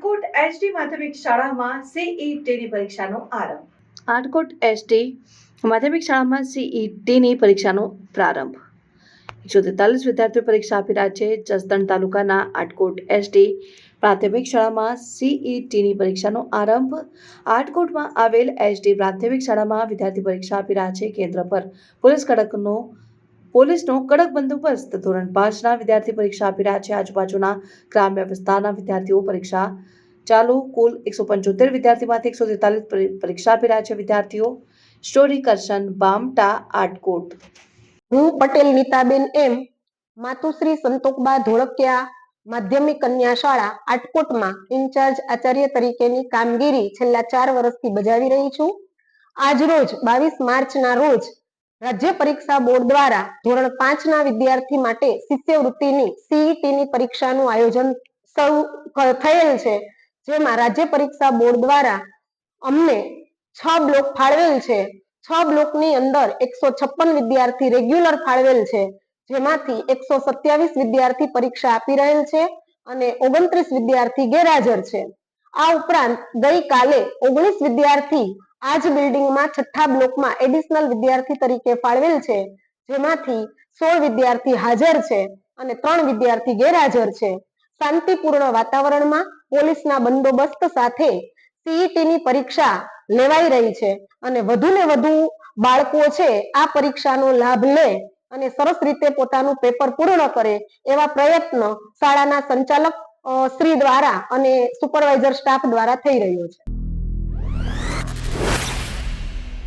Atkot HD માધ્યમિક શાળામાં સીઈટીની પરીક્ષાનો આરંભ. આટકોટ એસટી માધ્યમિક શાળામાં સીઈટીની પરીક્ષાનો પ્રારંભ. એકસો વિદ્યાર્થીઓ પરીક્ષા આપી રહ્યા છે. જસદણ તાલુકાના આટકોટ એસટી પ્રાથમિક શાળામાં સીઈટીની પરીક્ષાનો આરંભ. આટકોટમાં આવેલ એસટી પ્રાથમિક શાળામાં વિદ્યાર્થી પરીક્ષા આપી રહ્યા છે. કેન્દ્ર પર પોલીસ કડકનો પોલીસનો કડક બંદોબસ્ત ધોરણ પાંચના વિદ્યાર્થી પરીક્ષા આપી રહ્યા છે. આજુબાજુના ગ્રામ્ય વિસ્તારના વિદ્યાર્થીઓ પરીક્ષા ચાલુ. કુલ એકસો પંચોતેર વિદ્યાર્થીમાંથી એકસો તેતાલીસ પરીક્ષા આપી રહ્યા છે વિદ્યાર્થીઓ. સ્ટોરી કરશન, બામટા, આટકોટ. હું પટેલ નીતાબેન એમ, માતુશ્રી સંતોકબા ધોળકિયા માધ્યમિક કન્યા શાળા, આટકોટમાં ઇન્ચાર્જ આચાર્ય તરીકેની કામગીરી છેલ્લા ચાર વર્ષથી બજાવી રહી છું. આજ રોજ બાવીસ માર્ચના રોજ રાજ્ય પરીક્ષા બોર્ડ દ્વારા ધોરણ પાંચના વિદ્યાર્થી માટે શિષ્યવૃત્તિની સીઈટીની પરીક્ષાનું આયોજન શરૂ થયેલ છે. જેમાં રાજ્ય પરીક્ષા બોર્ડ દ્વારા અમને છ બ્લોક ફાળવેલ છે. છ બ્લોકની અંદર એકસો છપ્પન વિદ્યાર્થી રેગ્યુલર ફાળવેલ છે. જેમાંથી એકસો સત્યાવીસ વિદ્યાર્થી પરીક્ષા આપી રહેલ છે અને ઓગણત્રીસ વિદ્યાર્થી ગેરહાજર છે. આ ઉપરાંત ગઈકાલે ઓગણીસ વિદ્યાર્થી આ જ બિલ્ડિંગમાં છઠ્ઠા બ્લોકમાં એડિશનલ વિદ્યાર્થી તરીકે ફાળવેલ છે. જેમાંથી સોળ વિદ્યાર્થી હાજર છે અને ત્રણ વિદ્યાર્થી ગેરહાજર છે. શાંતિપૂર્ણ વાતાવરણમાં પોલીસના બંદોબસ્ત સાથે સીઈટીની પરીક્ષા લેવાઈ રહી છે અને વધુ ને વધુ બાળકો છે આ પરીક્ષાનો લાભ લે અને સરસ રીતે પોતાનું પેપર પૂર્ણ કરે એવા પ્રયત્ન શાળાના સંચાલક શ્રી દ્વારા અને સુપરવાઇઝર સ્ટાફ દ્વારા થઈ રહ્યો છે.